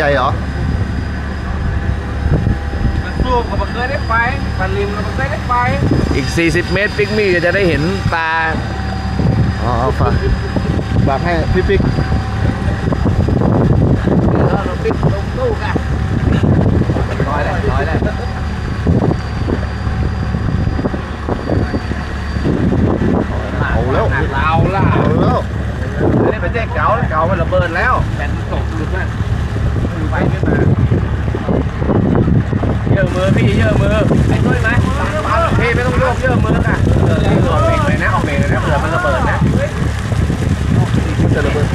ใหญ่เหรอ มันสู้กับมันเคยได้ไปพันลิมกับมันเคยได้ไปอีก 40 เมตรปิกมี่ก็จะได้เห็นปลาอ๋อฝากฝากให้พี่ปิ๊กเราปิดลงตู้กันร้อยแล้วร้อยแล้วเอาแล้วเราล่ะเอาแล้ว อันนี้เป็นเจ๊เก่าเก่ามันระเบิดแล้วแผ่นตกหลุดมา ไฟขึ้นมาเยอะมือพี่เยอะมือไอ้ด้วยไหมพี่ไม่ต้องโยกเยอะมือค่ะเออออกเบรกเลยนะออกเบรกเลยนะเผื่อมันระเบิดนะมันจะระเบิด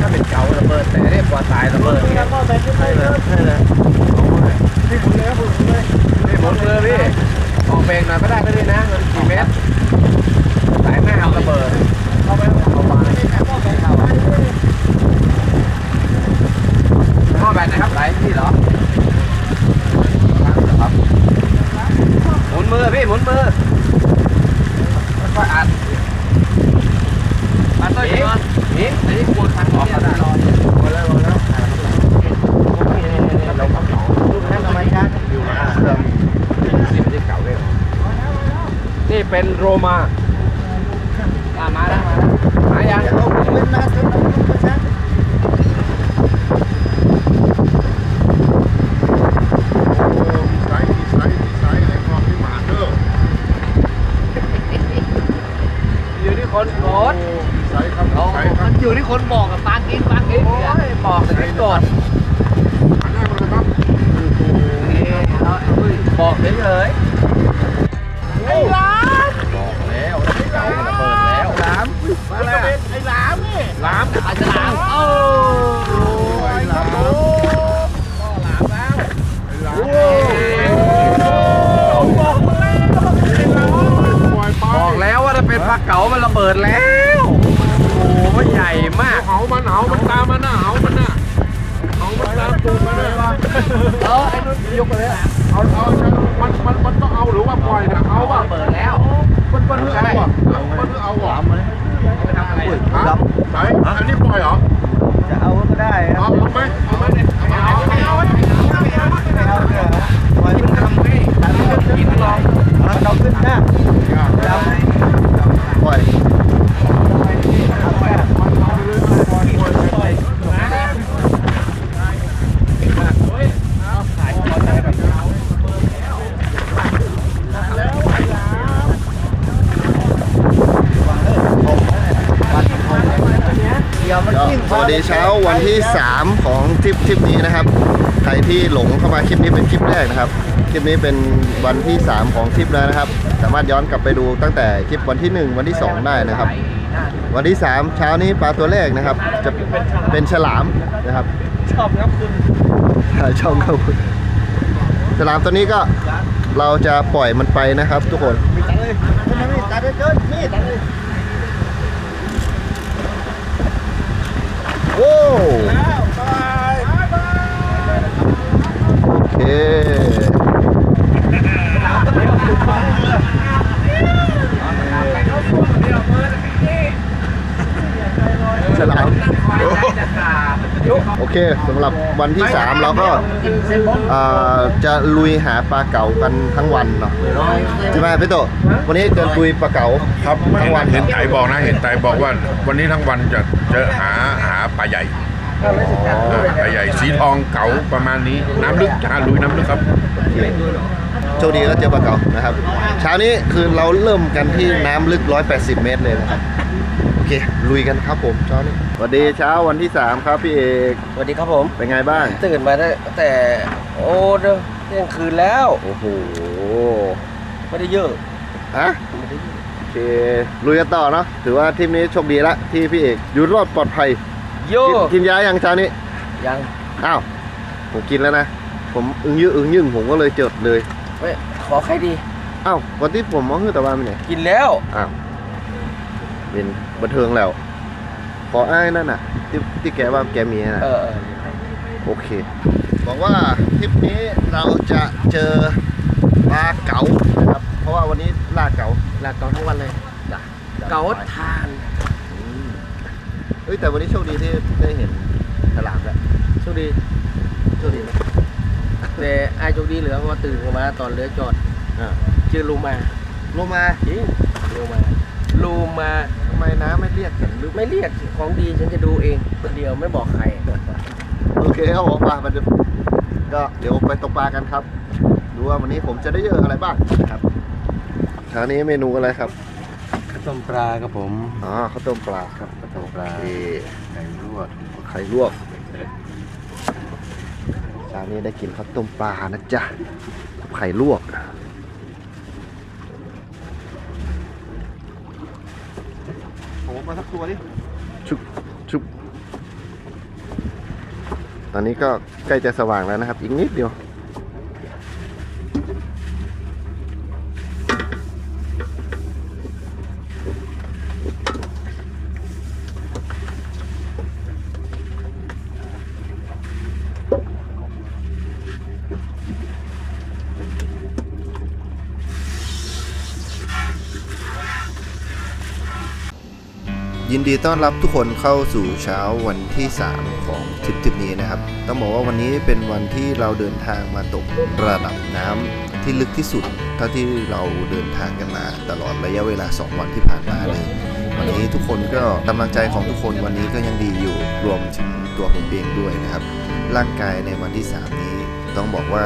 ถ้าเป็นเก่าระเบิดแต่เรียกว่าตายระเบิดเนี่ยใช่เลยใช่เลยนี่หมุนเลยนี่หมุนเลยพี่ออกเบรกหน่อยก็ได้ก็ได้นะมันกี่เมตรสายแม่เอาระเบิดเข้าไปเข้าไป หม้อแบตนะครับไหลพี่เหรอครับหมุนมือพี่หมุนมือค่อยๆอัดอัดตัวเองนี่อันนี้กดทางออกก็ได้รอพอแล้วพอแล้วเราขับสองนั่นทำไมกันอยู่มาเสื่อมนี่ไม่ใช่เก่าเลยนี่เป็นโรมามาแล้วมาแล้วมายังเว้นมาขึ้นนม วัสดีเช้าวันที่ 3 ของทริปทริปนี้นะครับ ใครที่หลงเข้ามาคลิปนี้เป็นคลิปแรกนะครับ คลิปนี้เป็นวันที่ 3 ของทริปแล้วนะครับ สามารถย้อนกลับไปดูตั้งแต่คลิปวันที่ 1 วันที่ 2 ได้นะครับ วันที่ 3 เช้านี้ปลาตัวแรกนะครับ จะเป็นฉลามนะครับ ชอบครับคุณชอบครับฉลามตัวนี้ก็เราจะปล่อยมันไปนะครับ ทุกคนตัดเลยตัดเลยเกินนี่ตัดเลย โอ้โอเคฉลาม โอ เคสำหรับวันที่ 3 เราก็เอ่อจะลุยหาปลาเก๋ากันทั้งวันเนาะใช่ไหมพี่โตวันนี้จะลุยปลาเก๋าครับทั้งวันเห็นไต่บอกนะเห็นไต่บอกว่า วันนี้ทั้งวันจะเจอหาหาปลาใหญ่อ่าปลาใหญ่สีทองเก๋าประมาณนี้ น้ำลึกจะหาลุยน้ำลึกครับโชคดีก็เจอปลาเก๋านะครับเช้านี้คือเราเริ่มกันที่น้ำลึก 180 เมตรเลยนะครับโอ เค ลุยกันครับผมเช้านี้สวัสดีเช้าวันที่ 3 ครับพี่เอกสวัสดีครับผมเป็นไงบ้าง ตื่นมาได้แต่ โอ้เด้อเที่ยงคืนแล้ว โอ้โหไม่ได้เยอะอะโอเคลุยกันต่อเนาะถือว่าทริปนี้โชคดีละที่พี่เอกอยู่รอดปลอดภัยโยกินกินยายังเช้านี้ยังอ้าวผมกินแล้วนะ ผมอึ้งยื้ออึ้งยึ่งผมก็เลยจดเลยไม่ขอใครดีอ้าววันที่ผมมองคือตะวันไปไหนกินแล้วอ้าว เป็นบันเทิงแล้ว ขออ้ายนั่นน่ะ ที่ที่แกว่าแกมีน่ะเออเออโอเค บอกว่าทริปนี้เราจะเจอปลาเก๋านะครับ เพราะว่าวันนี้ล่าเก๋าล่าเก๋าทั้งวันเลยจ้ะเก๋าทานเอ้ยแต่วันนี้โชคดีที่ได้เห็นฉลามแล้วโชคดีโชคดีนะแต่ไอ้โชคดีเหลือเพราะว่าตื่นขึ้นมาตอนเรือจอดอ่าชื่อลูมาลงมาจริงลูมา ลูมาทำไมน้าไม่เรียกกันหรือไม่เรียกของดีฉันจะดูเองคนเดียวไม่บอกใคร โอเคครับผมมามันจะก็เดี๋ยวไปตกปลากันครับ ดูว่าวันนี้ผมจะได้เยอะอะไรบ้างนะครับทางนี้เมนูอะไรครับข้าวต้มปลาครับผมอ๋อข้าวต้มปลาครับข้าวต้มปลาโอเคไก่ลวกไข่ลวกเช้านี้ได้กินข้าวต้มปลานะจ๊ะกับไข่ลวก โอ้ มาสักตัวดิชุบชุบตอนนี้ก็ใกล้จะสว่างแล้วนะครับ อีกนิดเดียว ยินดีต้อนรับทุกคนเข้าสู่เช้าวันที่ 3 ของทริปทริปนี้นะครับ ต้องบอกว่าวันนี้เป็นวันที่เราเดินทางมาตกระดับน้ำที่ลึกที่สุด เท่าที่เราเดินทางกันมา ตลอดระยะเวลา 2 วันที่ผ่านมาเลย วันนี้ทุกคนก็กำลังใจของทุกคนวันนี้ก็ยังดีอยู่รวมถึงตัวผมเองด้วยนะครับ ร่างกายในวันที่ 3 นี้ต้องบอกว่า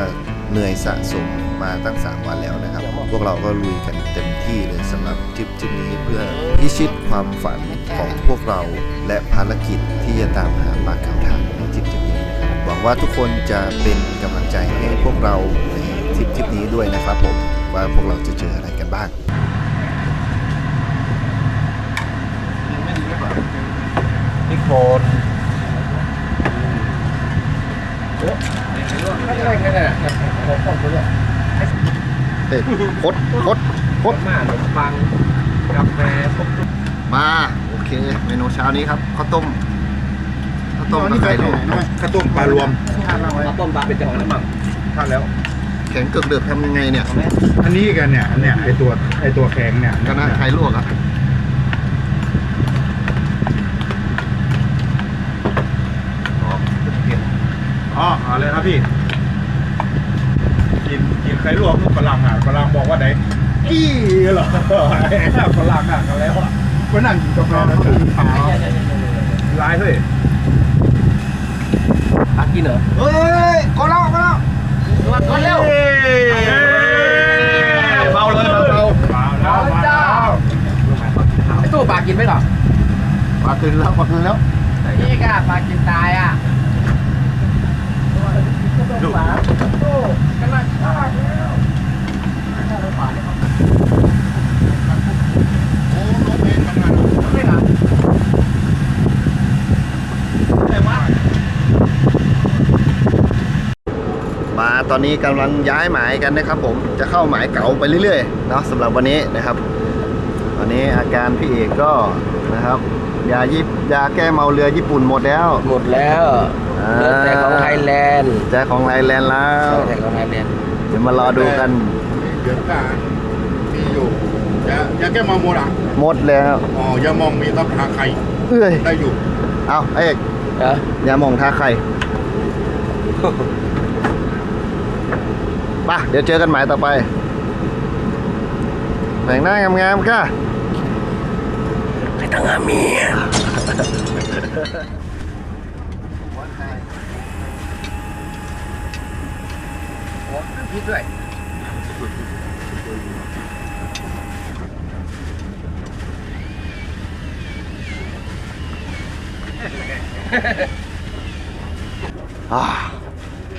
เหนื่อยสะสม มาตั้ง 3 วันแล้วนะครับ พวกเราก็ลุยกันเต็มที่เลยสำหรับทริปทริปนี้เพื่อพิชิตความฝันของพวกเราและภารกิจที่จะตามหาปลาเก๋าทางในทริปทริปนี้นะครับหวังว่าทุกคนจะเป็นกำลังใจให้พวกเราในทริปทริปนี้ด้วยนะครับผมว่าพวกเราจะเจออะไรกันบ้างพริกโคนไม่ได้ไม่ได้ผมต้องไปเลย เอ้ยพดพดพดมาขนมปังกาแฟพวกมาโอเค เมนูเช้านี้ครับข้าวต้มข้าวต้มกับไข่ลวกข้าวต้มปลารวมข้าวต้มปลาเป็นเจ้าของน้ำมันทานแล้วแข็งเกือกเดือกทำยังไงเนี่ย อันนี้กันเนี่ยอันเนี่ยไอตัวไอตัวแข็งเนี่ยก็น่าไข่ลวกอะอ๋อเอาเลยครับพี่ กินกินไข่ลวกลูกฝรั่งอะฝรั่งบอกว่าไหนอี้เหรอฝรั่งอะกันแล้วอะก็นั่งกินกาแฟแล้วตื่นเช้าร้ายเฮ้ยปลากินเหรอเฮ้ยก็เล่าก็เล่าตัวตัวเร็วเบาเลยเบาเบาเบาแล้วเบาแล้วไอ้ตู้ปลากินไหมก่อนปลาคืนแล้วปลาคืนแล้วนี่ก็ปลากินตายอะดู ตู้กำลังชอบแล้วไม่เหรอมาตอนนี้กำลังย้ายหมายกันนะครับ ผมจะเข้าหมายเก่าไปเรื่อยๆเนาะสำหรับวันนี้นะครับ วันนี้อาการพี่เอกก็ นะครับ ยายิบยาแก้เมาเรือญี่ปุ่นหมดแล้ว หมดแล้วอ่า เหลือแต่ของไทยแลนด์แจกของไทยแลนด์แล้ว เหลือแต่ของไทยแลนด์เดี๋ยวมารอดูกันเดือนกลางมีอยู่ยายาแก้เมาโมดอะหมดแล้ว อ๋อยามองมีรับทาไข่เอ้ย ได้อยู่เอาเอกเหรอยาหมองทาไข่ป่ะเดี๋ยวเจอกันหมายต่อไปแต่งหน้างามๆก้า ไปตั้งอาเมียโอ้พิษด้วยอ่า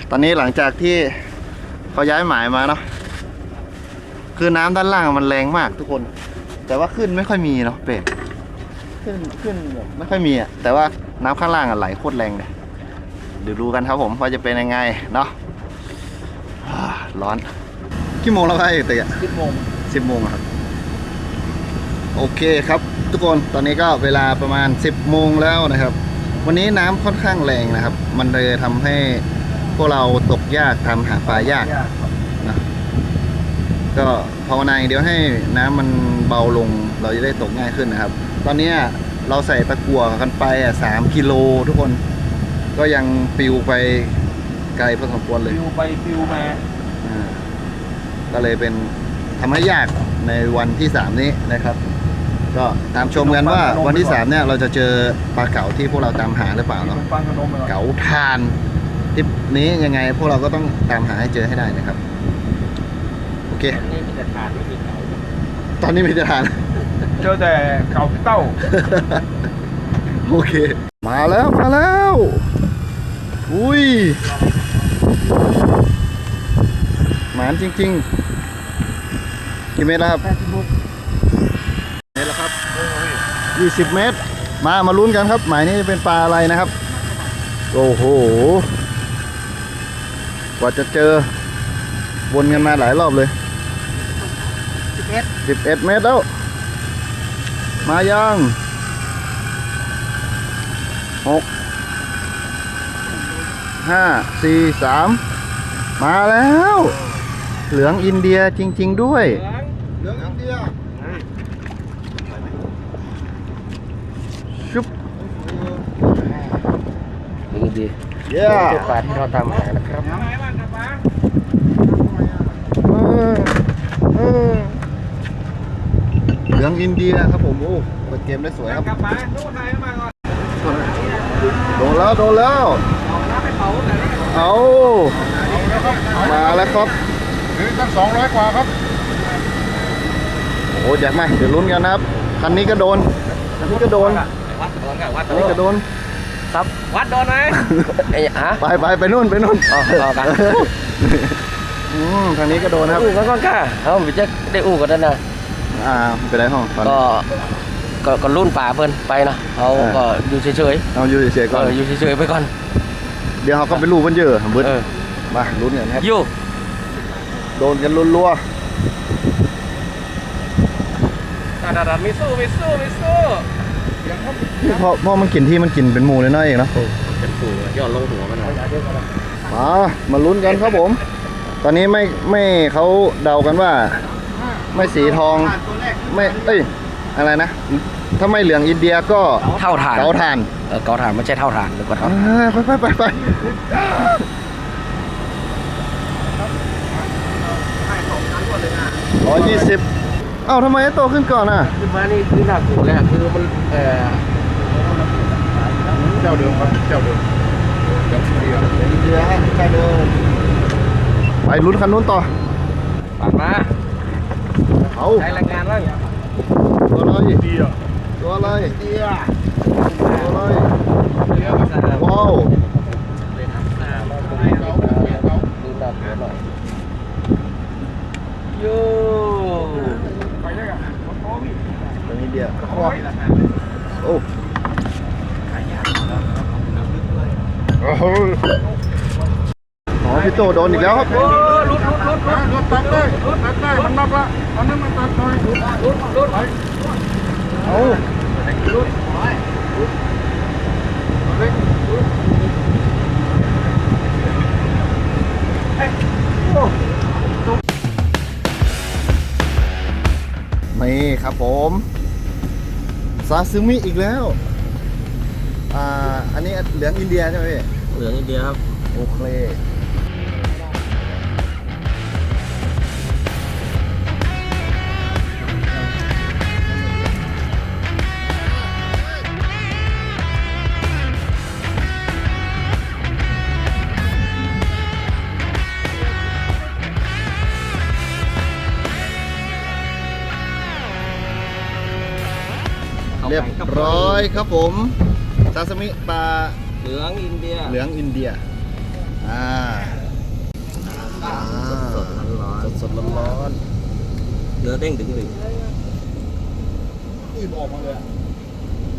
ตอนนี้หลังจากที่เขาย้ายหมายมาเนาะคือน้ำด้านล่างมันแรงมากทุกคน แต่ว่าขึ้นไม่ค่อยมีเนาะเป็ด ขึ้นขึ้นแบบไม่ค่อยมีอะแต่ว่าน้ำข้างล่างอะไหลโคตรแรงเลยเดี๋ยวดูกันครับผมว่าจะเป็นยังไงเนาะอ่าร้อนกี่โมงแล้วครับไอ้เตะสิบโมงสิบโมงอะครับ โอเคครับ ทุกคนตอนนี้ก็เวลาประมาณ10โมงแล้วนะครับ วันนี้น้ำค่อนข้างแรงนะครับ มันเลยทำให้พวกเราตกยากทำหาปลายากนะก็ภาวนาอย่างเดียวให้น้ำมันเบาลง เราจะได้ตกง่ายขึ้นนะครับ ตอนเนี้ยเราใส่ตะกั่วกันไปอะสามกิโลทุกคน ก็ยังปลิวไปไกลพอสมควรเลยฟิวไปฟิวมาอ่าก็เลยเป็นทำให้ยากในวันที่สามนี้นะครับ ก็ตามชมกันว่าวันที่สามเนี่ยเราจะเจอปลาเก๋าที่พวกเราตามหาหรือเปล่าเนาะฟังขนมเลยเก๋าทานทริปนี้ยังไงพวกเราก็ต้องตามหาให้เจอให้ได้นะครับ โอเค นี่มีแต่ทานไม่มีเขาตอนนี้มีแต่ทาน เจอแต่เขาเต้า โอเค มาแล้วมาแล้ว อุ้ยหมานจริงๆ กี่เมตรแล้วครับเมตรแล้วครับยี่สิบเมตร มามาลุ้นกันครับ หมายนี้เป็นปลาอะไรนะครับ โอ้โห กว่าจะเจอ วนกันมาหลายรอบเลยสิบเอ็ดเมตรแล้ว มายังหกห้าสี่สามมาแล้ว เหลืองอินเดียจริง ๆ ด้วย เหลืองอินเดียชุบนี่ดีเย้ตัวปลาที่เราตามหานะครับเหลืองอินเดียครับผมโอ้เปิดเกมได้สวยครับกลับมาโน้ตไทยมาก่อนโดนแล้วโดนแล้วเอามาแล้วครับถึงตั้งสองร้อยกว่าครับโอ้โหแจกไหมเดี๋ยวลุ้นกันนะครับคันนี้ก็โดนคันนี้ก็โดนวัดโดนกับวัดคันนี้ก็โดนครับวัดโดนไหมไอ้ฮะไปไปไปนู่นไปนู่นอ๋อเอากันอืมทางนี้ก็โดนครับอู้กันก่อนค่ะเขาไปเจ๊ได้อู้กันแล้วนะ อ่าไปได้ห้องก่อนก็ก็ก็รุ่นป่าเพิ่นไปนะเขาเออ ก็อยู่เฉยเอาอยู่เฉยๆๆก่อนเอออยู่เฉยๆไปก่อนเดี๋ยวเขาก็ไปรู้มันเยอะเบิดเออมาลุ้นกันครับ อยู่โดนกันรัวดาดาไม่สู้ไม่สู้ไม่สู้ๆนี่พอพอมันกินที่มันกินเป็นหมูเลยเนาะเองเนาะเป็นสู้ย้อนลงหัวมันหน่อยมามาลุ้นกันครับผม ตอนนี้ไม่ไม่เขาเดากันว่า ไม่สีทองไม่เอ้ยอะไรนะถ้าไม่เหลืองอินเดียก็เท่าฐานเกาทานเออเกาฐานไม่ใช่เท่าฐานหรือว่าเท่าอ่าไปไปไปไปร้อยยี่สิบเอ้าทำไมให้โตขึ้นก่อนอะขึ้นมานี่คือหน้ากูเลยอะคือมันเออเจ้าเดิมครับเจ้าเดิมเจ้าเดียวอินเดียฮะใช่เดิมไปลุ้นคันนู้นต่อปากมา เอาใช้แรงงานบ้างตัวอะไรเดียวตัวอะไรเดียวตัว อะไรว้าวดูหน้ากูหน่อยโย่ไปได้กันโอ้พี่ตัวนี้เดียวโอ้โอ้โหอ๋อพี่โตโดนอีกแล้วครับโอ้ลุดลุดลุดนะรถตัดได้รถตัดได้มันนับละอันนั้นมันตัดหน่อยลุดลุดเอานี่ครับผมซาซึมิอีกแล้ว อ่า อันนี้เหลืองอินเดียใช่ไหมพี่เหลืองอินเดียครับ โอเค รียบร้อยครับผมซาซิมิปลาเหลืองอินเดียเหลืองอินเดียอ่าสดสดร้อนสดร้อนร้อนเนื้อเด้งดึงดึง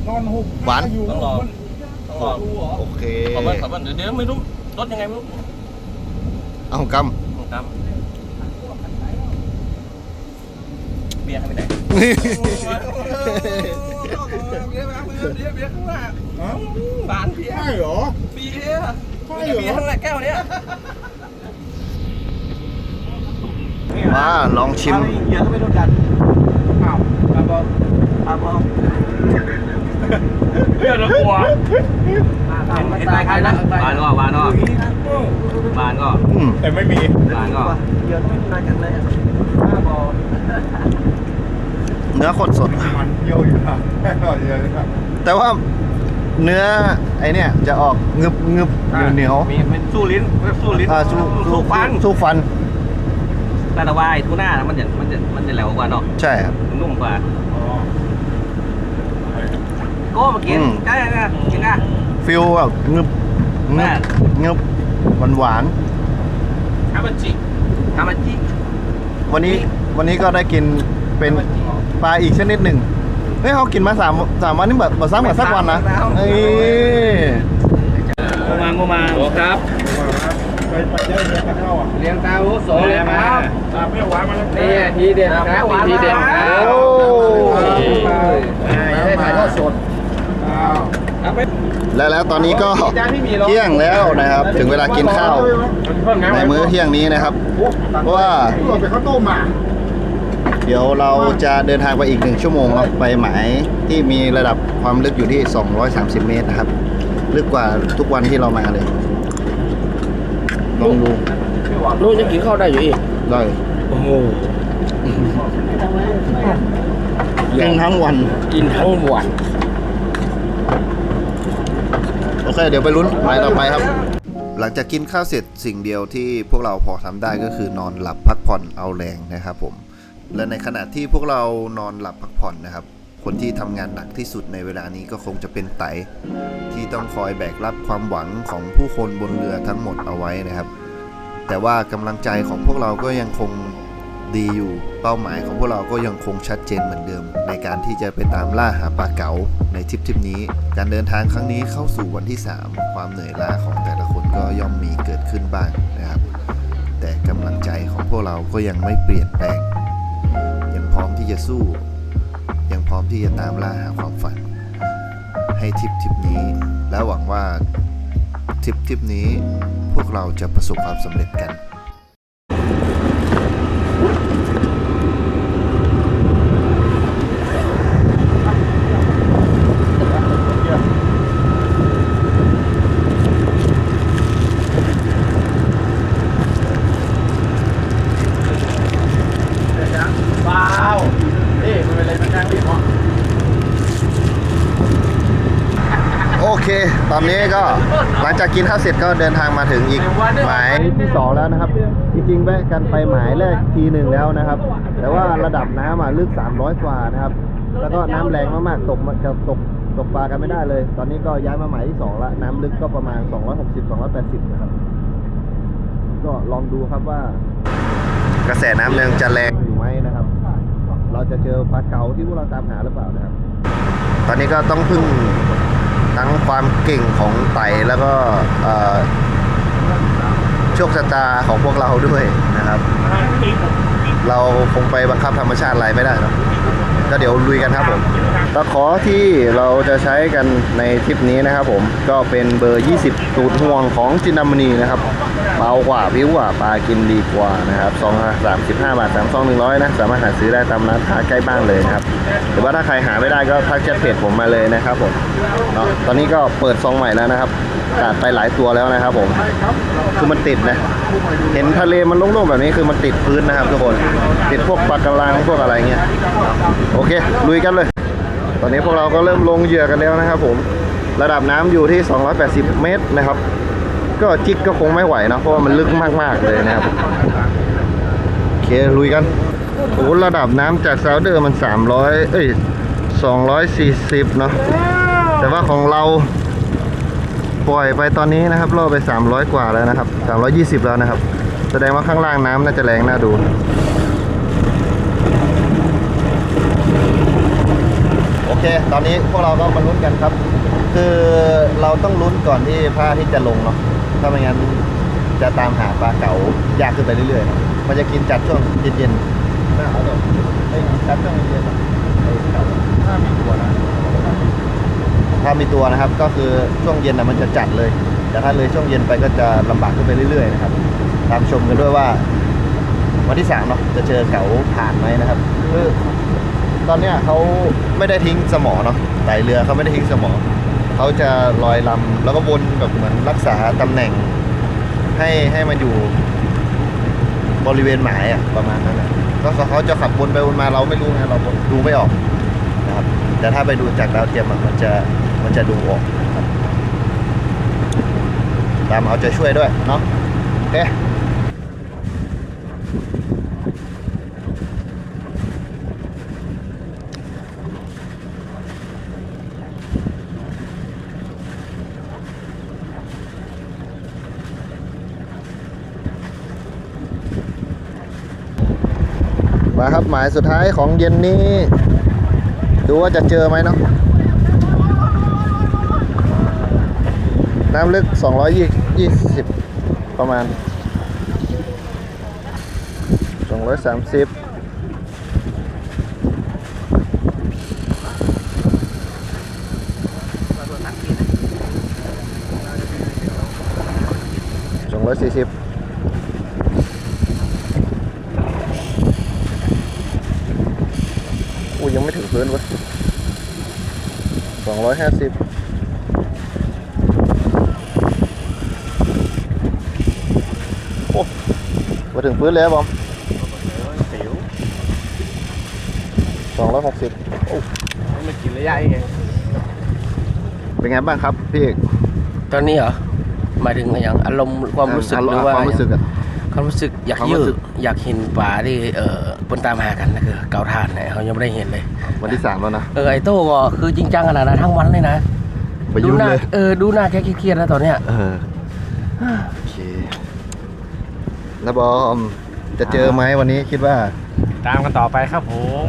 นอนหุบหวานต้องลองต้องลองโอเคขอบ้านขอบ้านเดี๋ยวเดี๋ยวไม่รู้รสยังไงไม่รู้เอากครับเบียร์ให้ไปไหนำ เบียร์เบียร์เบียร์เบียร์ข้างหน้าบานเบียร์ใช่เหรอเบียร์เบียร์ทั้งหลายแก้วเนี้ยมาลองชิมเยร์ก็ไม่โดนดันอ้าวอาบอมอาบอมเรื่องละหัวเห็นไหมใครนะบานก็บานก็บานก็แต่ไม่มีบานก็เนื้อโคตรสดมันเลยี่ยวอ ยู่ครับแค่หน่อยเดียวนะครับแต่ว่าเนื้อไอเนี่ยจะออกงึบงึบเหนียวเหนียวมีเป็นสู้ลิ้นสู้ลิ้นอ่าสู้สู้ฟันสู้ฟันแต่ละวายทูน่ามันจะมันจะมันจะแหลวกว่าเนาะใช่ครับนุ่มกว่าอ๋อโก้มากินอืมได้ไงกินอะฟิลแบบงึบงึแม่บงึบหวานหวานฮามันจิฮามันจิๆวันนี้วันนี้ก็ได้กินเป็น ปลาอีกชนิดหนึ่งเฮ้ยเขากินมาสามสามวันนี่แบบแบบซ้ำกับสักวันนะเอ้ยโมมาโมมาโอ้ครับไปไปเยอะเลยกันเข้าอะเลี้ยงตาวุโสเลยครับอะไม่หวานมาแล้วนี่ทีเด็ดครับทีเด็ดครับโอ้ได้ถ่ายทอดสดอ้าวและแล้วตอนนี้ก็เที่ยงแล้วนะครับ ถึงเวลากินข้าวในมื้อเที่ยงนี้นะครับเพราะว่าเราไปข้าวต้มอะ เดี๋ยวเราจะเดินทางไปอีกหนึ่งชั่วโมงครับไปหมายที่มีระดับความลึกอยู่ที่ 230 เมตรนะครับ ลึกกว่าทุกวันที่เรามาเลยลองดูลูกจะกินข้าวได้อยู่อีกได้โอ้โหกินทั้งวันกินทั้งวันโอเค เดี๋ยวไปลุ้นหมายต่อไปครับ หลังจากกินข้าวเสร็จสิ่งเดียวที่พวกเราพอทำได้ก็คือนอนหลับพักผ่อนเอาแรงนะครับผม และในขณะที่พวกเรานอนหลับพักผ่อนนะครับ คนที่ทำงานหนักที่สุดในเวลานี้ก็คงจะเป็นไต ที่ต้องคอยแบกรับความหวังของผู้คนบนเรือทั้งหมดเอาไว้นะครับ แต่ว่ากำลังใจของพวกเราก็ยังคงดีอยู่ เป้าหมายของพวกเราก็ยังคงชัดเจนเหมือนเดิม ในการที่จะไปตามล่าหาปลาเก๋าในทริปทริปนี้ การเดินทางครั้งนี้เข้าสู่วันที่ 3 ความเหนื่อยล้าของแต่ละคนก็ย่อมมีเกิดขึ้นบ้างนะครับ แต่กำลังใจของพวกเราก็ยังไม่เปลี่ยนแปลง ยังพร้อมที่จะสู้ ยังพร้อมที่จะตามล่าหาความฝัน ให้ทริปทริปนี้ และหวังว่าทริปทริปนี้พวกเราจะประสบความสำเร็จกัน ว้าวนี่มันเป็นอะไรเป็นการที่เหมาะ โอเค ตอนนี้ก็หลั งจากกินข้าวเสร็จก็เดินทางมาถึงอีกหมายที่สองแล้วนะครับ จริงๆแวะกันไปหมายแรกทีหนึ่งแล้วนะครับ แต่ว่าระดับน้ำอะลึก 300 กว่านะครับ แล้วก็น้ำแรงมากๆตกมาจะตกตกปลากันไม่ได้เลย ตอนนี้ก็ย้ายมาหมายที่สองละ น้ำลึกก็ประมาณ 260 280 นะครับ ก็ลองดูครับว่า กระแสน้ำยังจะแรงอยู่ไหมนะครับ เราจะเจอปลาเก๋าที่พวกเราตามหาหรือเปล่านะครับ ตอนนี้ก็ต้องพึ่ง ทั้งความเก่งของไต่แล้วก็โชคชะตาของพวกเราด้วยนะครับ เราคงไปบังคับธรรมชาติอะไรไม่ได้เนอะ ก็เดี๋ยวลุยกันครับผมตะขอที่เราจะใช้กันในทริปนี้นะครับผมก็เป็นเบอร์ 20 ตูดห่วงของจินดามณีนะครับเบากว่าวิวกว่าปลากินดีกว่านะครับซองละ35บาท3ซอง100นะสามารถหาซื้อได้ตามร้านค้าใกล้บ้านเลยนะครับหรือว่าถ้าใครหาไม่ได้ก็ทักแชทเพจผมมาเลยนะครับผมเนาะตอนนี้ก็เปิดซองใหม่แล้วนะครับขาดไปหลายตัวแล้วนะครับผม คือมันติดนะ เห็นทะเลมันโล่งๆแบบนี้คือมันติดพื้นนะครับทุกคน ติดพวกปลากระลังพวกอะไรเงี้ย โอเค ลุยกันเลย ตอนนี้พวกเราก็เริ่มลงเหยื่อกันแล้วนะครับผม ระดับน้ำอยู่ที่ 280 เมตรนะครับ ก็จิกก็คงไม่ไหวนะ เพราะว่ามันลึกมากๆเลยนะครับ โอเค ลุยกัน โอ้ระดับน้ำจากซาวเดอร์มัน 300 เอ้ย 240 เนาะ แต่ว่าของเราปล่อยไปตอนนี้นะครับล่อไป 300 กว่าแล้วนะครับ 320 แล้วนะครับ แสดงว่าข้างล่างน้ำน่าจะแรงน่าดู โอ เค ตอนนี้พวกเราก็มาลุ้นกันครับ คือเราต้องลุ้นก่อนที่พระอาทิตย์จะลงเนาะ ถ้าไม่งั้นจะตามหาปลาเก๋ายากขึ้นไปเรื่อยๆนะมันจะกินจัดช่วงเย็นๆน่าเอาเดี๋ยวไอ้จัดช่วงเย็นๆไอ้เก๋าถ้ามีตัวนะ ถ้ามีตัวนะครับ ก็คือช่วงเย็นนะมันจะจัดเลย แต่ถ้าเลยช่วงเย็นไปก็จะลำบากขึ้นไปเรื่อยๆนะครับ ตามชมกันด้วยว่า วันที่สามเนาะจะเจอเก๋าผ่านไหมนะครับคือ ตอนเนี้ยเขาไม่ได้ทิ้งสมอเนาะไต่เรือเขาไม่ได้ทิ้งสมอเขาจะลอยลำแล้วก็วนแบบเหมือนรักษาตำแหน่ง ให้ให้มันอยู่บริเวณหมายอะประมาณนั้นนะก็เขาจะขับวนไปวนมาเราไม่รู้ไงเราดูไม่ออกนะครับแต่ถ้าไปดูจากดาวเทียมมันจะมันจะดูออกตามเอาใจช่วยด้วยเนาะโอเค มาครับหมายสุดท้ายของเย็นนี้ ดูว่าจะเจอไหมเนาะน้ำลึก 220 ประมาณ 230 240อุ้ยยังไม่ถึ งพื้นวะสองร้อยห้าสิบโอ้มาถึงพื้นแล้วบอมสองร้อยหกสิบโอ้มันกินระยะไงเป็นไงบ้างครับพี่เอกตอนนี้เหรอหมายถึงอย่างอารมณ์ความรู้สึกหรือว่าความรู้สึกอะ ความรู้สึกอยากความยืรู้ดสึกอยากเห็นป่าที่เอ่อบนตามหากันนะคือเกาถ่านเนี่ยเขายังไม่ได้เห็นเลย วันที่สามแล้วนะ เออไอโต้ก็คือจริงจังขนาดนั้นทั้งวันเลยนะไปดูยุ่งหน้าเลย เออดูหน้าแกเครียดๆนะตอนเนี้ยเออ โอเคแล้วบอม จะเจอไหมวันนี้คิดว่า ตามกันต่อไปครับผม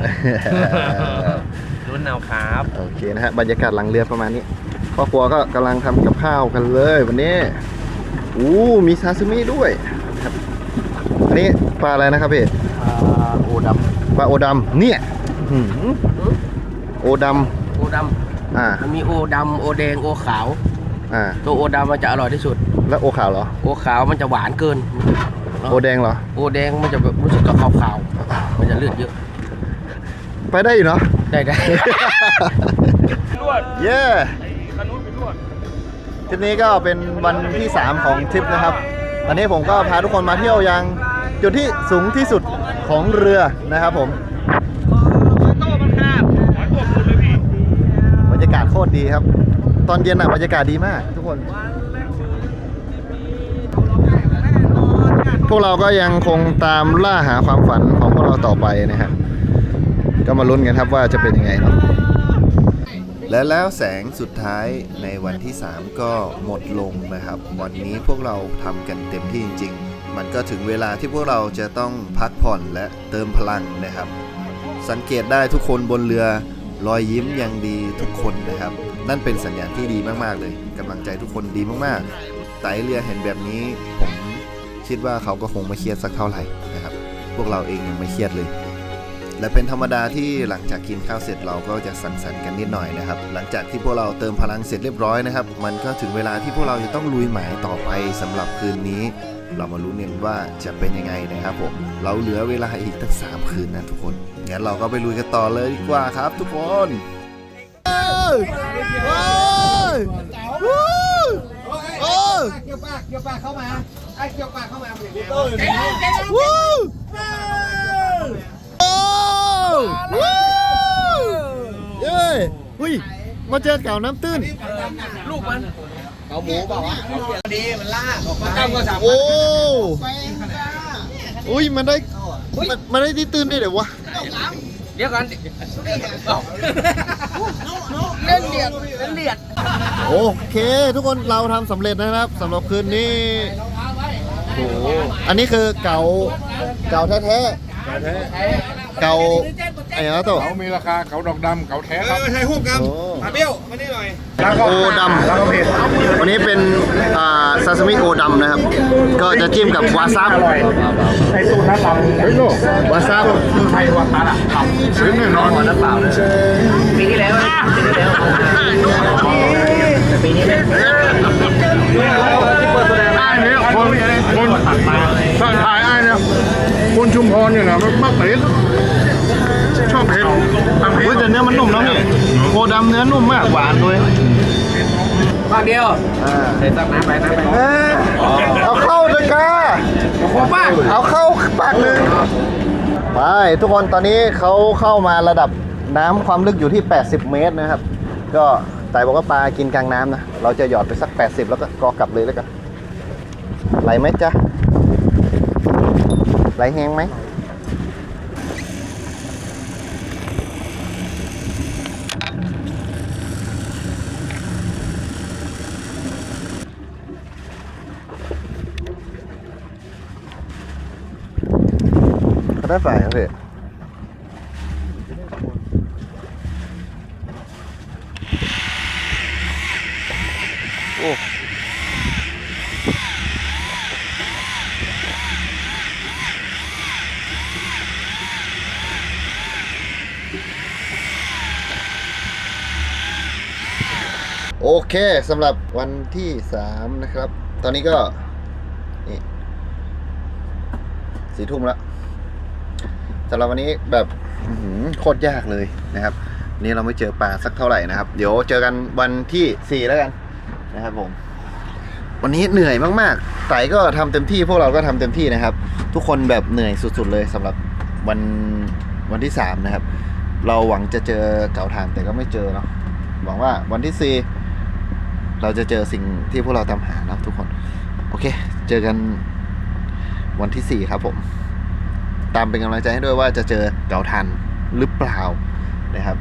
รุ่นเอาครับ โอเคนะฮะ บรรยากาศหลังเรือประมาณนี้ครอบครัวก็กำลังทำกับข้าวกันเลยวันนี้ อู้ มีซาซิมิด้วย นะครับอันนี้ปลาอะไรนะครับพี่โอดปลาโอดำเนี่ยอื้อหือโอดโอดำอ่าำมันมีโอดำโอแดงโอขาว อ่าตัวโอดำมันจะอร่อยที่สุด แล้วโอขาวเหรอ โอขาวมันจะหวานเกิน โอแดงเหรอ โอแดงมันจะแบบรู้สึกกับขาวๆมันจะเลือดเยอะ ไปได้อยู่เนาะได้ได้เย้ทริปนี้ก็เป็นวันที่ 3 ของทริปนะครับ ตอนนี้ผมก็พาทุกคนมาเที่ยวยัง จุดที่สูงที่สุดของเรือนะครับผมบรรยากาศโคตรดีครับ ตอนเย็นอะบรรยากาศดีมาก ทุกคน พวกเราก็ยังคงตามล่าหาความฝันของพวกเราต่อไปนะฮะก็มาลุ้นกันครับว่าจะเป็นยังไงเนาะและแล้วแสงสุดท้ายในวันที่ 3 ก็หมดลงนะครับ วันนี้พวกเราทำกันเต็มที่จริง มันก็ถึงเวลาที่พวกเราจะต้องพักผ่อนและเติมพลังนะครับ สังเกตได้ทุกคนบนเรือรอยยิ้มยังดีทุกคนนะครับ นั่นเป็นสัญญาณที่ดีมากๆเลยกำลังใจทุกคนดีมากๆไตเรือเห็นแบบนี้ ผมคิดว่าเขาก็คงไม่เครียดสักเท่าไหร่นะครับ พวกเราเองยังไม่เครียดเลย และเป็นธรรมดาที่หลังจากกินข้าวเสร็จเราก็จะสังสรรค์กันนิดหน่อยนะครับ หลังจากที่พวกเราเติมพลังเสร็จเรียบร้อยนะครับ มันก็ถึงเวลาที่พวกเราจะต้องลุยหมายต่อไปสำหรับคืนนี้ เรามาลุ้นกันว่าจะเป็นยังไงนะครับผมเราเหลือเวลาอีกตั้งสามคืนนะทุกคนงั้นเราก็ไปลุยกันต่อเลยดีกว่าครับ ทุกคนเย้หุ้ยมาเจอเก่าน้ำตื้นลูกมัน โอ้อุ้ยมันได้มันมันได้ที่ตื้นได้เดี๋ยววะเดี๋ยวก่อนเล่นเลียดเล่นเลียดโอเค ทุกคนเราทำสำเร็จนะครับสำหรับคืนนี้โอ้โหอันนี้คือเก่าเก่าแท้ๆเก่าไอ้ เนาะตัว เขามีราคาเขาดอกดำเขาแท้ครับโอ้โอดำวันนี้เป็นอ่าซาซิมิโอดำนะครับ ก็จะจิ้มกับวาซาบไอ้สูตรนั้นเราเฮ้ยโลกวาซาบไทยวัฒนธรรมซื้อแน่นอนน้ำเปล่าเลยปีที่แล้วปีที่แล้วปีนี้ที่เปิดแสดงเนี่ยคนคนถ้าถ่ายไอ้เนี่ย คนชุมพรเนี่ยนะมันมากเผ็ดชอบเผ็ดทำเผ็เฮ้ยดแต่เนื้อมันนุ่มนะพี่โคดำเนื้อนุ่มมากหวานด้วยปากเดียวอ่าใส่ตักน้ำไปน้ำไปเอ้ยเอาเข้าเลยกาโคป้าเอาเข้าปากหนึ่งไปทุกคนตอนนี้เขาเข้ามาระดับน้ำความลึกอยู่ที่ 80 เมตรนะครับ ก็แต่บอกว่าปลากินกลางน้ำนะ เราจะหยอดไปสัก 80 แล้วก็กอกลับเลยแล้วกันไหลไหมจ๊ะ ไหลแห้งไห โอเคสำหรับวันที่3นะครับ ตอนนี้ก็นี่สี่ทุ่มแล้วสำหรับวันนี้แบบโคตรยากเลยนะครับ นี่เราไม่เจอปลาสักเท่าไหร่นะครับ เดี๋ยวเจอกันวันที่สี่แล้วกันนะครับผม วันนี้เหนื่อยมากๆไต่ก็ทำเต็มที่พวกเราก็ทำเต็มที่นะครับ ทุกคนแบบเหนื่อยสุด ๆ เลยสำหรับวันวันที่สามนะครับ เราหวังจะเจอเก่าทานแต่ก็ไม่เจอเนาะหวังว่าวันที่สี่ เราจะเจอสิ่งที่พวกเราตามหานะทุกคน โอเค เจอกันวันที่สี่ครับผม ตามเป็นกำลังใจให้ด้วยว่าจะเจอเก่าทันหรือเปล่านะครับ